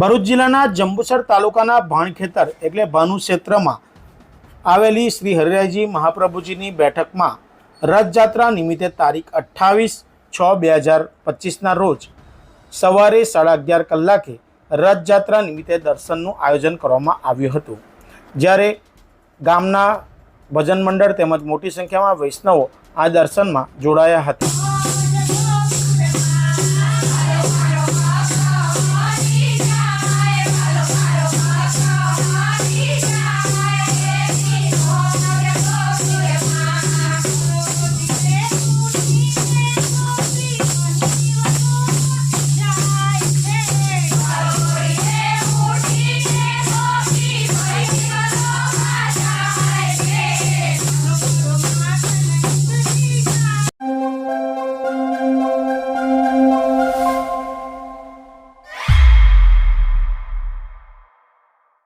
ભરૂચ જિલ્લાના જંબુસર તાલુકાના ભાણખેતર એટલે ભાનુ ક્ષેત્રમાં આવેલી શ્રી હરિરાયજી મહાપ્રભુજીની બેઠકમાં રથયાત્રા નિમિત્તે તારીખ અઠ્ઠાવીસ છ બે હજાર પચીસના રોજ સવારે સાડા અગિયાર કલાકે રથયાત્રા નિમિત્તે દર્શનનું આયોજન કરવામાં આવ્યું હતું. જ્યારે ગામના ભજન મંડળ તેમજ મોટી સંખ્યામાં વૈષ્ણવો આ દર્શનમાં જોડાયા હતા.